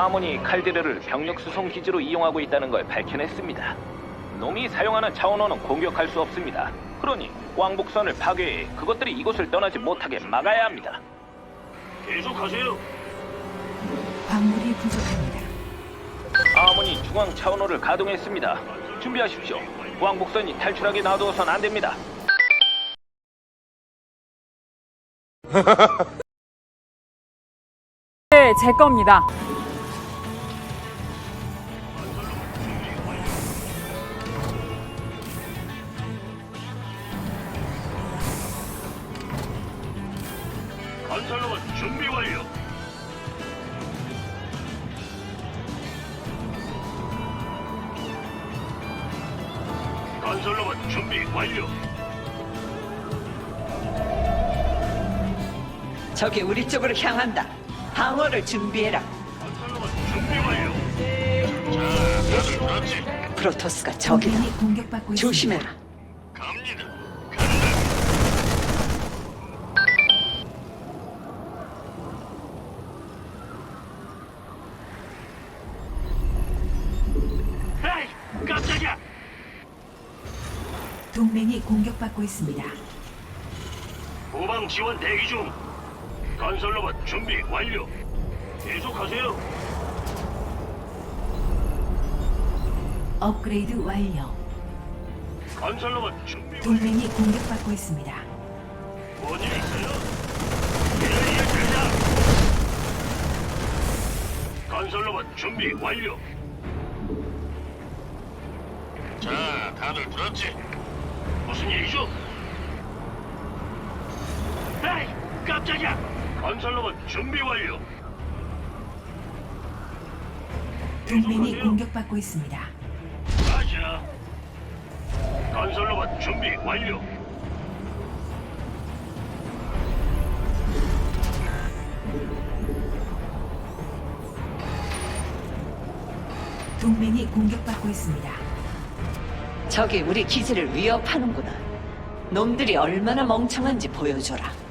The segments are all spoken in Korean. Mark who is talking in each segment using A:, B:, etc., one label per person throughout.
A: 아몬이 칼데르를 병력 수송 기지로 이용하고 있다는 걸 밝혀냈습니다. 놈이 사용하는 차원호는 공격할 수 없습니다. 그러니 왕복선을 파괴해 그것들이 이곳을 떠나지 못하게 막아야 합니다.
B: 계속하세요.
C: 광물이 부족합니다.
A: 아몬이 중앙 차원호를 가동했습니다. 준비하십시오. 왕복선이 탈출하게 놔두어선 안 됩니다.
D: 네, 제 겁니다.
E: 준비해라.
B: 자, 다들.
E: 프로토스가 적이다.
C: 동맹이 공격받고 있습니다.
E: 조심해라.
B: 갑니다. 간다. 에이, 깜짝이야.
C: 동맹이 공격받고 있습니다.
B: 후방 지원 대기 중. 건설 로봇 준비 완료. 계속하세요.
C: 업그레이드 완료.
B: 건설로봇 준비.
C: 동맹이 공격받고 있습니다.
B: 뭔일 있어요? 건설로봇 준비 완료. 자, 다들 들었지? 무슨 일이죠? 에이, 깜짝이야! 건설로봇 준비 완료.
C: 동맹이. 공격받고 있습니다.
B: 맞아. 건설로봇 준비 완료.
C: 동맹이 공격받고 있습니다.
E: 적이 우리 기지를 위협하는구나. 놈들이 얼마나 멍청한지 보여줘라.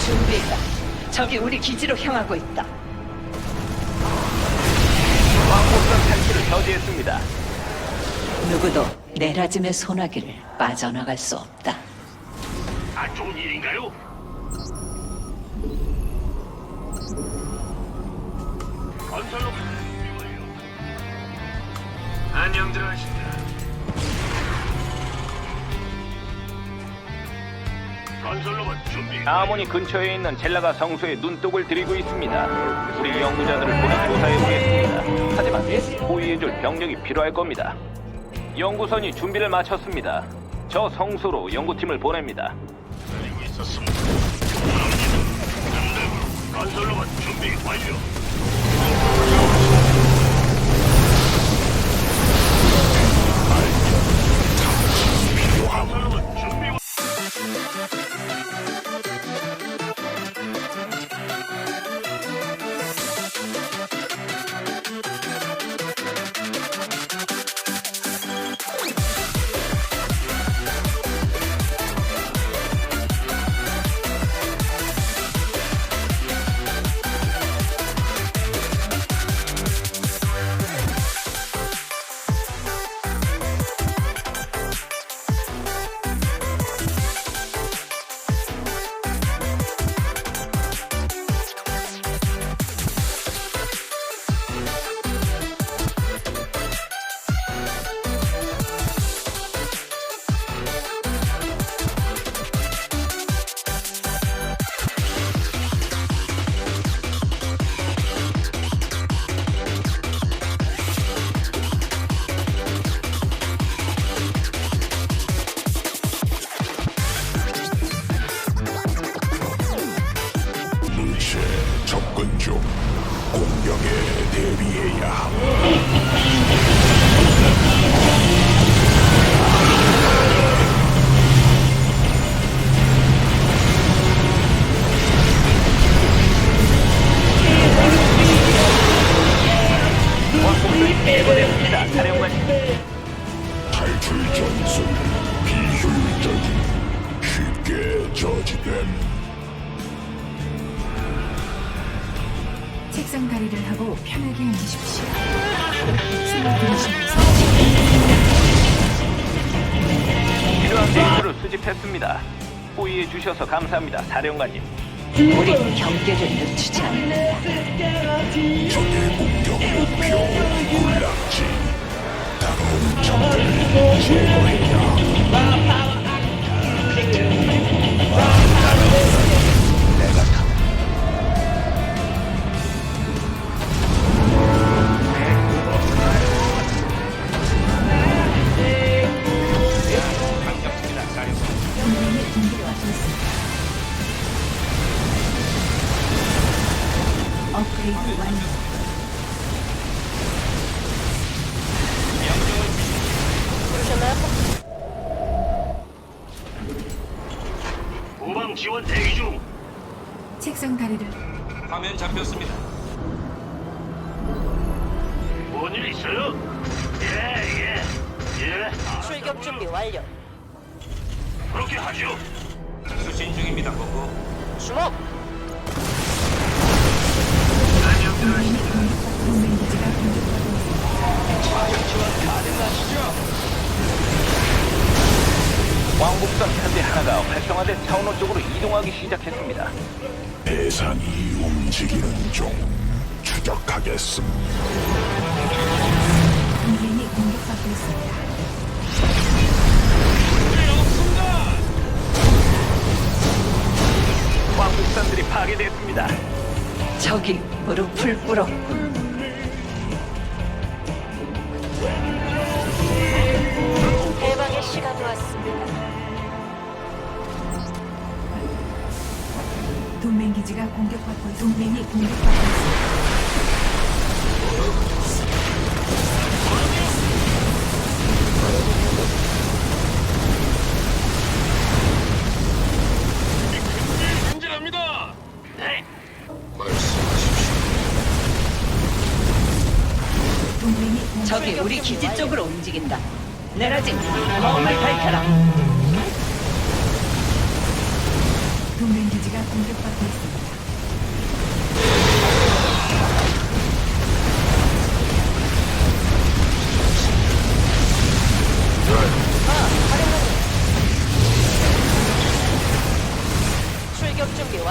E: 준비해라. 적이 우리 기지로 향하고 있다.
A: 왕복선 탈출을 저지했습니다.
E: 누구도 내라짐의 소나기를 빠져나갈 수 없다.
B: 안 좋은 일인가요? 완료. 안녕들 하신다. 준비.
A: 아몬이 근처에 있는 젤라가 성소에 눈독을 들이고 있습니다. 우리 연구자들을 보내 조사해 보겠습니다. 하지만 호위해줄 병력이 필요할 겁니다. 연구선이 준비를 마쳤습니다. 저 성소로 연구팀을 보냅니다.
B: 기다리고 있었습니다. 건설로봇 준비 완료.
C: 상 다리를 하고 편하게 앉으십시오. 숨을 들이쉬면서
A: 필요한 데이터를 수집했습니다. 호의해 주셔서 감사합니다. 사령관님.
E: 우린 경계를 늦추지 않는다.
D: 적의 공격 목표 군락지 다가온 적을 제거해
B: 후방 지원 대기 중.
C: 책상 다리를
F: 화면 잡혔습니다.
B: 뭔 일 있어요? 예, 예. 예.
G: 출격 준비 완료.
B: 그렇게 하죠.
F: 수신 중입니다, 보고.
G: 주목.
C: 공격받고 동맹 기지가 공격받고 있습니다.
A: 왕복선 편대 하나가 활성화된 차원호 쪽으로 이동하기 시작했습니다.
D: 대상이 움직이는 중 추적하겠음.
C: 동맹이 공격받고 있습니다.
A: 왕복선들이 파괴됐습니다.
E: 적이 무릎을 꿇었군.
C: 동맹 기지가 공격받고 있- 동맹이 공격받고 있습니다.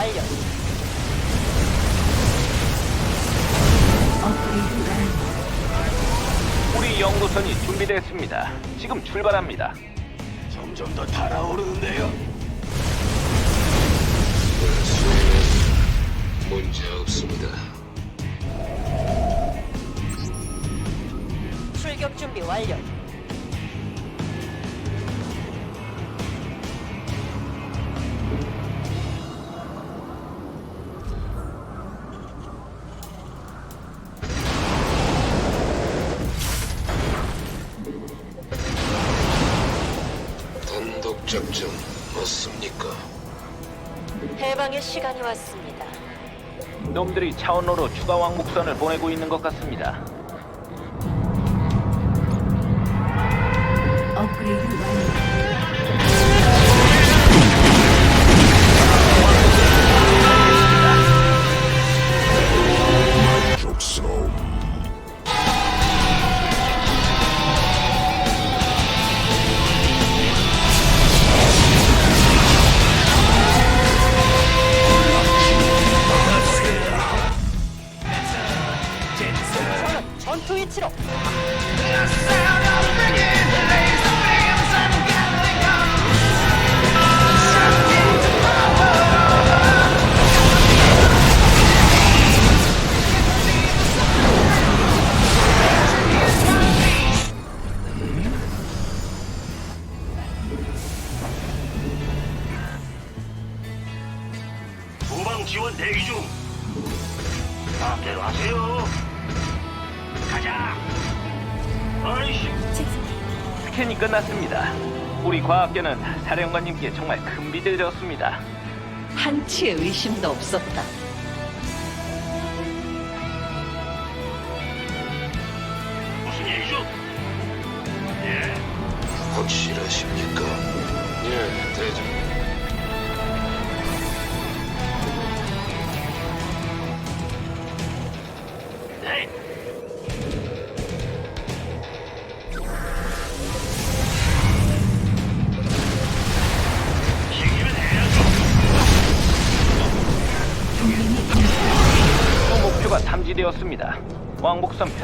G: 완료.
A: 우리 연구선이 준비됐습니다. 지금 출발합니다.
B: 점점 더 달아오르는데요.
H: 문제 없습니다.
G: 출격 준비 완료. 해방의 시간이 왔습니다.
A: 놈들이 차원로로 추가 왕복선을 보내고 있는 것 같습니다.
C: 업그레이드 완료.
B: 지원 대기 중. 마음대로 하세요. 가자. 아이씨,
A: 스캔이 끝났습니다. 우리 과학계는 사령관님께 정말 큰 빚을 졌습니다.
E: 한치의 의심도 없었다.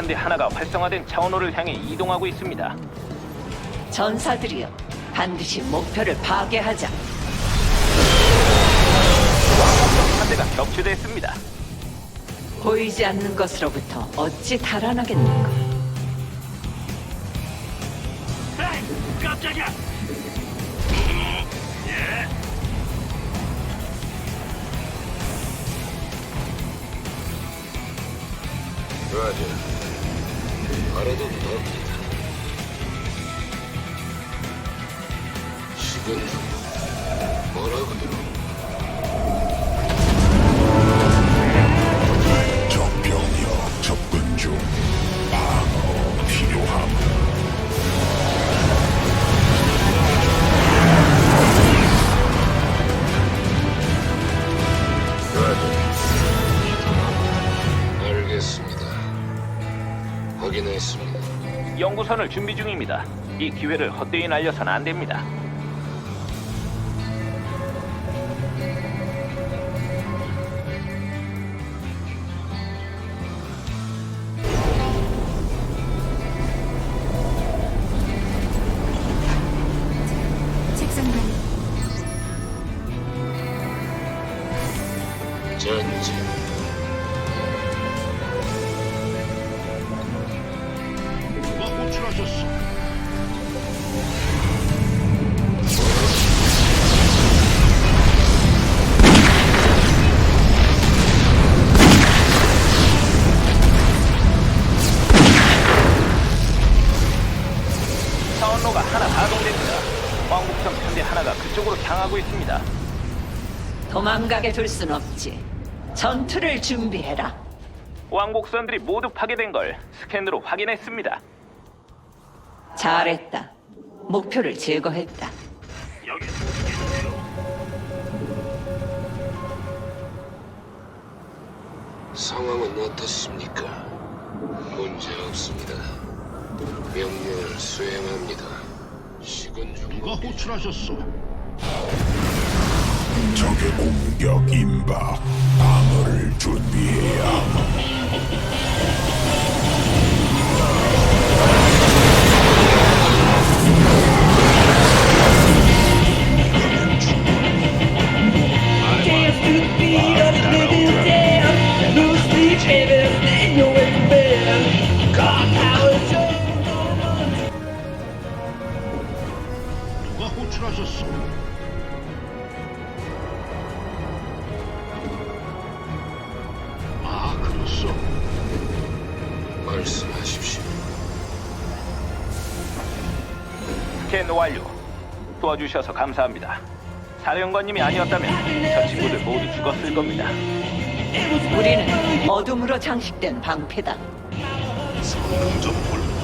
A: 편대 하나가 활성화된 차원호를 향해 이동하고 있습니다.
E: 전사들이여, 반드시 목표를 파괴하자.
A: 편대가 격추됐습니다.
E: 보이지 않는 것으로부터 어찌 달아나겠는가?
B: 에이, 깜짝이야. 예.
H: 라 됩니다. 식은 죽 뭐라고
A: 연구선을 준비 중입니다. 이 기회를 헛되이 날려선 안 됩니다.
H: 전진.
B: 호출하셨어?
A: 차원로가 하나 가동됩니다. 왕복선 편대 하나가 그쪽으로 향하고 있습니다.
E: 도망가게 둘 순 없지. 전투를 준비해라.
A: 왕복선들이 모두 파괴된 걸 스캔으로 확인했습니다.
E: 잘했다. 목표를 제거했다.
B: 여기 있는데요.
H: 상황은 어떻습니까? 문제 없습니다. 명령을 수행합니다. 죽
B: 누가 호출하셨어?
D: 적의 공격 임박 방어를 준비해야 함
A: 도와주셔서 감사합니다. 사령관님이 아니었다면 저 친구들 모두 죽었을 겁니다.
E: 우리는 어둠으로 장식된 방패다.
B: 성능 좀 볼.
H: 단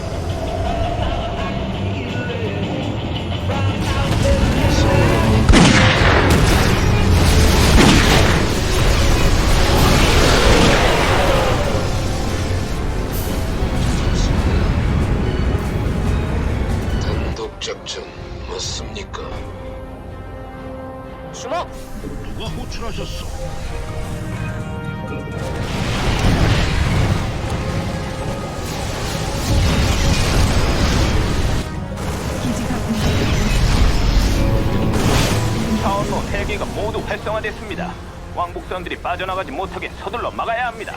A: 차원로 3개가 모두 활성화됐습니다. 왕복선들이 빠져나가지 못하게 서둘러 막아야 합니다.